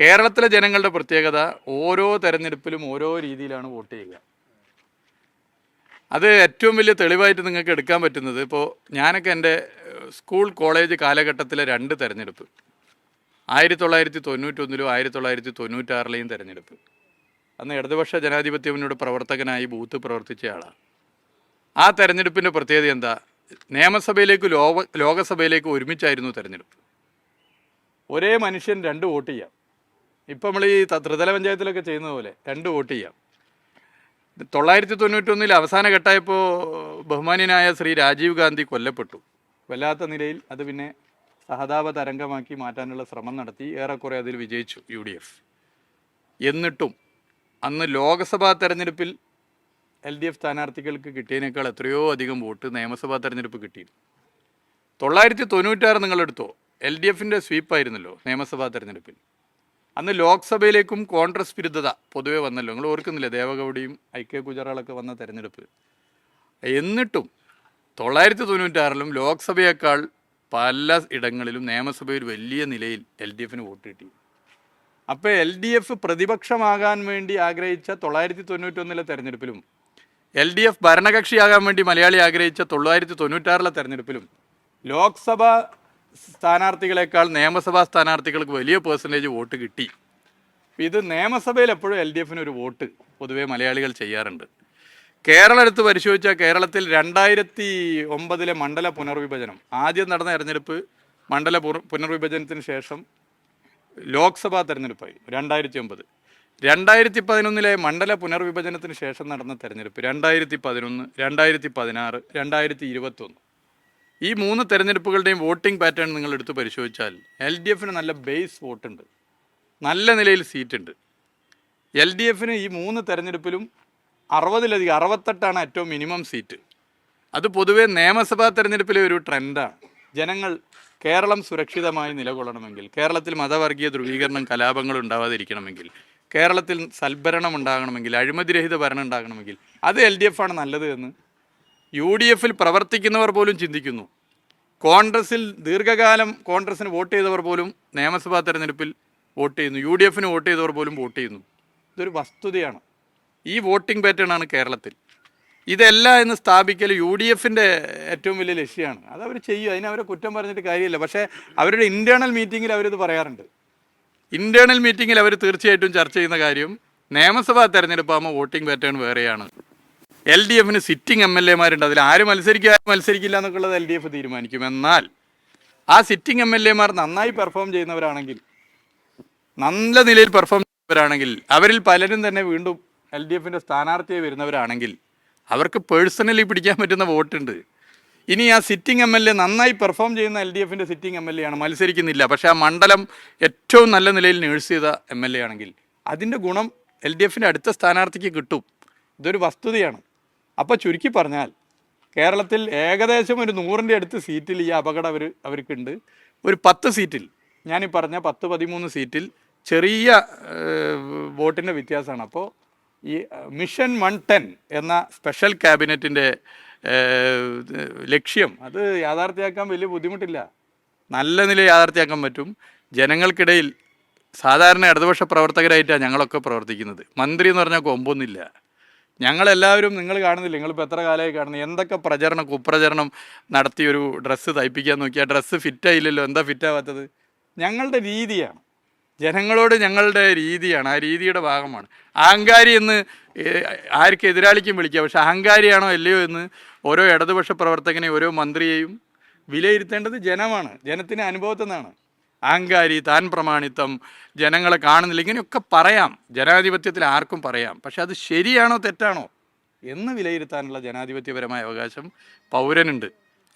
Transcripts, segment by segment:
കേരളത്തിലെ ജനങ്ങളുടെ പ്രത്യേകത ഓരോ തെരഞ്ഞെടുപ്പിലും ഓരോ രീതിയിലാണ് വോട്ട് ചെയ്യുക. അത് ഏറ്റവും വലിയ തെളിവായിട്ട് നിങ്ങൾക്ക് എടുക്കാൻ പറ്റുന്നത് ഇപ്പോൾ ഞാനൊക്കെ എന്റെ സ്കൂൾ കോളേജ് കാലഘട്ടത്തിലെ രണ്ട് തെരഞ്ഞെടുപ്പ്. ആയിരത്തി തൊള്ളായിരത്തി തൊണ്ണൂറ്റൊന്നിലും ആയിരത്തി തൊള്ളായിരത്തി തൊണ്ണൂറ്റാറിലെയും തെരഞ്ഞെടുപ്പ്. അന്ന് ഇടതുപക്ഷ ജനാധിപത്യ മുന്നോട് പ്രവർത്തകനായി ബൂത്ത് പ്രവർത്തിച്ച ആളാണ്. ആ തെരഞ്ഞെടുപ്പിന്റെ പ്രത്യേകത എന്താ? നിയമസഭയിലേക്ക് ലോക ലോകസഭയിലേക്ക് ഒരുമിച്ചായിരുന്നു തെരഞ്ഞെടുപ്പ്. ഒരേ മനുഷ്യൻ രണ്ട് വോട്ട് ചെയ്യാം. ഇപ്പം നമ്മൾ ഈ ത്രിതല പഞ്ചായത്തിലൊക്കെ ചെയ്യുന്നത് പോലെ രണ്ട് വോട്ട് ചെയ്യാം. തൊള്ളായിരത്തി തൊണ്ണൂറ്റൊന്നിൽ അവസാന ഘട്ടമായപ്പോൾ ബഹുമാന്യനായ ശ്രീ രാജീവ് ഗാന്ധി കൊല്ലപ്പെട്ടു. വല്ലാത്ത നിലയിൽ അത് പിന്നെ സഹതാപ തരംഗമാക്കി മാറ്റാനുള്ള ശ്രമം നടത്തി ഏറെക്കുറെ അതിൽ വിജയിച്ചു യു ഡി എഫ് എന്നിട്ടും അന്ന് ലോക്സഭാ തെരഞ്ഞെടുപ്പിൽ എൽ ഡി എഫ് സ്ഥാനാർത്ഥികൾക്ക് കിട്ടിയതിനേക്കാൾ എത്രയോ അധികം വോട്ട് നിയമസഭാ തെരഞ്ഞെടുപ്പ് കിട്ടി. തൊള്ളായിരത്തി തൊണ്ണൂറ്റാറ് നിങ്ങളെടുത്തോ? എൽ ഡി എഫിന്റെ സ്വീപ്പായിരുന്നല്ലോ നിയമസഭാ തെരഞ്ഞെടുപ്പിൽ. അന്ന് ലോക്സഭയിലേക്കും കോൺഗ്രസ് വിരുദ്ധത പൊതുവെ വന്നല്ലോ. നിങ്ങൾ ഓർക്കുന്നില്ലേ ദേവഗൗഡിയും ഐ കെ ഗുജറാളൊക്കെ വന്ന തെരഞ്ഞെടുപ്പ്. എന്നിട്ടും തൊള്ളായിരത്തി തൊണ്ണൂറ്റാറിലും ലോക്സഭയേക്കാൾ പല ഇടങ്ങളിലും നിയമസഭയിൽ വലിയ നിലയിൽ എൽ ഡി എഫിന് വോട്ട് കിട്ടി. അപ്പോൾ എൽ ഡി എഫ് പ്രതിപക്ഷമാകാൻ വേണ്ടി ആഗ്രഹിച്ച തൊള്ളായിരത്തി തൊണ്ണൂറ്റൊന്നിലെ തെരഞ്ഞെടുപ്പിലും എൽ ഡി എഫ് ഭരണകക്ഷിയാകാൻ വേണ്ടി മലയാളി ആഗ്രഹിച്ച തൊള്ളായിരത്തി തൊണ്ണൂറ്റാറിലെ തെരഞ്ഞെടുപ്പിലും ലോക്സഭ സ്ഥാനാർത്ഥികളെക്കാൾ നിയമസഭാ സ്ഥാനാർത്ഥികൾക്ക് വലിയ പേഴ്സന്റേജ് വോട്ട് കിട്ടി. ഇത് നിയമസഭയിൽ എപ്പോഴും എൽ ഡി എഫിന് ഒരു വോട്ട് പൊതുവേ മലയാളികൾ ചെയ്യാറുണ്ട്. കേരളം എടുത്ത് പരിശോധിച്ചാൽ കേരളത്തിൽ രണ്ടായിരത്തി ഒമ്പതിലെ മണ്ഡല പുനർവിഭജനം ആദ്യം നടന്ന തെരഞ്ഞെടുപ്പ് മണ്ഡല പുനർവിഭജനത്തിന് ശേഷം ലോക്സഭാ തെരഞ്ഞെടുപ്പായി രണ്ടായിരത്തി ഒമ്പത് രണ്ടായിരത്തി പതിനൊന്നിലെ മണ്ഡല പുനർവിഭജനത്തിന് ശേഷം നടന്ന തെരഞ്ഞെടുപ്പ് രണ്ടായിരത്തി പതിനൊന്ന് രണ്ടായിരത്തി പതിനാറ് രണ്ടായിരത്തി ഇരുപത്തൊന്ന് ഈ മൂന്ന് തെരഞ്ഞെടുപ്പുകളുടെയും വോട്ടിംഗ് പാറ്റേൺ നിങ്ങൾ എടുത്ത് പരിശോധിച്ചാൽ എൽ ഡി എഫിന് നല്ല ബേസ് വോട്ടുണ്ട് നല്ല നിലയിൽ സീറ്റുണ്ട് എൽ ഡി എഫിന് ഈ മൂന്ന് തെരഞ്ഞെടുപ്പിലും അറുപതിലധികം അറുപത്തെട്ടാണ് ഏറ്റവും മിനിമം സീറ്റ് അത് പൊതുവേ നിയമസഭാ തെരഞ്ഞെടുപ്പിലെ ഒരു ട്രെൻഡാണ് ജനങ്ങൾ കേരളം സുരക്ഷിതമായി നിലകൊള്ളണമെങ്കിൽ കേരളത്തിൽ മതവർഗീയ ധ്രുവീകരണം കലാപങ്ങൾ ഉണ്ടാവാതിരിക്കണമെങ്കിൽ കേരളത്തിൽ സൽഭരണം ഉണ്ടാകണമെങ്കിൽ അഴിമതിരഹിത ഭരണം ഉണ്ടാകണമെങ്കിൽ അത് എൽ ഡി എഫ് ആണ് നല്ലത് എന്ന് യു ഡി എഫിൽ പ്രവർത്തിക്കുന്നവർ പോലും ചിന്തിക്കുന്നു. കോൺഗ്രസിൽ ദീർഘകാലം കോൺഗ്രസ്സിന് വോട്ട് ചെയ്തവർ പോലും നിയമസഭാ തെരഞ്ഞെടുപ്പിൽ വോട്ട് ചെയ്യുന്നു. യു ഡി എഫിന് വോട്ട് ചെയ്തവർ പോലും വോട്ട് ചെയ്യുന്നു. ഇതൊരു വസ്തുതയാണ്. ഈ വോട്ടിംഗ് പാറ്റേൺ ആണ് കേരളത്തിൽ. ഇതല്ല എന്ന് സ്ഥാപിക്കൽ യു ഡി എഫിന്റെ ഏറ്റവും വലിയ ലക്ഷ്യമാണ്. അത് അവർ ചെയ്യും. അതിന് അവരെ കുറ്റം പറഞ്ഞിട്ട് കാര്യമില്ല. പക്ഷേ അവരുടെ ഇന്റേർണൽ മീറ്റിങ്ങിൽ അവരിത് പറയാറുണ്ട്. ഇന്റേർണൽ മീറ്റിങ്ങിൽ അവർ തീർച്ചയായിട്ടും ചർച്ച ചെയ്യുന്ന കാര്യം നിയമസഭാ തെരഞ്ഞെടുപ്പാകുമ്പോൾ വോട്ടിംഗ് പാറ്റേൺ വേറെയാണ്. എൽ ഡി എഫിന് സിറ്റിംഗ് എം എൽ എമാരുണ്ട് അതിൽ ആര് മത്സരിക്കുക ആര് മത്സരിക്കില്ല എന്നൊക്കെയുള്ളത് എൽ ഡി എഫ് തീരുമാനിക്കും. എന്നാൽ ആ സിറ്റിംഗ് എം എൽ എമാർ നന്നായി പെർഫോം ചെയ്യുന്നവരാണെങ്കിൽ നല്ല നിലയിൽ പെർഫോം ചെയ്യുന്നവരാണെങ്കിൽ അവരിൽ പലരും തന്നെ വീണ്ടും എൽ ഡി എഫിന്റെ സ്ഥാനാർത്ഥിയായി വരുന്നവരാണെങ്കിൽ അവർക്ക് പേഴ്സണലി പിടിക്കാൻ പറ്റുന്ന വോട്ടുണ്ട്. ഇനി ആ സിറ്റിംഗ് എം എൽ എ നന്നായി പെർഫോം ചെയ്യുന്ന എൽ ഡി എഫിന്റെ സിറ്റിംഗ് എം എൽ എ ആണ്. മത്സരിക്കുന്നില്ല. പക്ഷേ ആ മണ്ഡലം ഏറ്റവും നല്ല നിലയിൽ നേഴ്സ് ചെയ്ത എം എൽ എ ആണെങ്കിൽ അതിന്റെ ഗുണം എൽ ഡി എഫിന്റെ അടുത്ത സ്ഥാനാർത്ഥിക്ക് കിട്ടും. ഇതൊരു വസ്തുതയാണ്. അപ്പോൾ ചുരുക്കി പറഞ്ഞാൽ കേരളത്തിൽ ഏകദേശം ഒരു നൂറിന്റെ അടുത്ത് സീറ്റിൽ ഈ അപകടം അവർ അവർക്കുണ്ട്. ഒരു പത്ത് സീറ്റിൽ ഞാനീ പറഞ്ഞ പത്ത് പതിമൂന്ന് സീറ്റിൽ ചെറിയ വോട്ടിന്റെ വ്യത്യാസമാണ്. അപ്പോൾ ഈ മിഷൻ വൺ ടെൻ എന്ന സ്പെഷ്യൽ ക്യാബിനറ്റിന്റെ ലക്ഷ്യം അത് യാഥാർത്ഥ്യമാക്കാൻ വലിയ ബുദ്ധിമുട്ടില്ല. നല്ല നില യാഥാർത്ഥ്യമാക്കാൻ പറ്റും. ജനങ്ങൾക്കിടയിൽ സാധാരണ ഇടതുപക്ഷ പ്രവർത്തകരായിട്ടാണ് ഞങ്ങളൊക്കെ പ്രവർത്തിക്കുന്നത്. മന്ത്രി എന്ന് പറഞ്ഞാൽ കൊമ്പൊന്നുമില്ല. ഞങ്ങളെല്ലാവരും നിങ്ങൾ കാണുന്നില്ല? നിങ്ങളിപ്പോൾ എത്ര കാലമായി കാണുന്നു? എന്തൊക്കെ പ്രചരണം കുപ്രചരണം നടത്തി ഒരു ഡ്രസ്സ് തയ്പ്പിക്കാൻ നോക്കിയാൽ ഡ്രസ്സ് ഫിറ്റായില്ലല്ലോ എന്താ ഫിറ്റാവാത്തത് ഞങ്ങളുടെ രീതിയാണ്. ജനങ്ങളോട് ഞങ്ങളുടെ രീതിയാണ്. ആ രീതിയുടെ ഭാഗമാണ്. അഹങ്കാരി എന്ന് ആർക്ക് എതിരാളിക്കും വിളിക്കുക പക്ഷെ അഹങ്കാരിയാണോ അല്ലയോ എന്ന് ഓരോ ഇടതുപക്ഷ പ്രവർത്തകനെയും ഓരോ മന്ത്രിയെയും വിലയിരുത്തേണ്ടത് ജനമാണ്. ജനത്തിന് അനുഭവത്തിൽ നിന്നാണ്. അഹങ്കാരി താൻ പ്രമാണിത്വം ജനങ്ങളെ കാണുന്നില്ല ഇങ്ങനെയൊക്കെ പറയാം. ജനാധിപത്യത്തിൽ ആർക്കും പറയാം. പക്ഷെ അത് ശരിയാണോ തെറ്റാണോ എന്ന് വിലയിരുത്താനുള്ള ജനാധിപത്യപരമായ അവകാശം പൗരനുണ്ട്.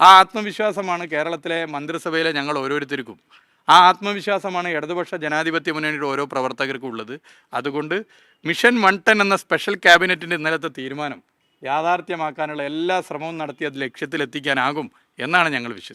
ആ ആത്മവിശ്വാസമാണ് കേരളത്തിലെ മന്ത്രിസഭയിലെ ഞങ്ങൾ ഓരോരുത്തർക്കും. ആ ആത്മവിശ്വാസമാണ് ഇടതുപക്ഷ ജനാധിപത്യ മുന്നണിയുടെ ഓരോ പ്രവർത്തകർക്കും ഉള്ളത്. അതുകൊണ്ട് മിഷൻ വൺ ടെൻ എന്ന സ്പെഷ്യൽ ക്യാബിനറ്റിന്റെ ഇന്നലത്തെ തീരുമാനം യാഥാർത്ഥ്യമാക്കാനുള്ള എല്ലാ ശ്രമവും നടത്തി അത് ലക്ഷ്യത്തിലെത്തിക്കാനാകും എന്നാണ് ഞങ്ങൾ വിശ്വസിക്കുന്നത്.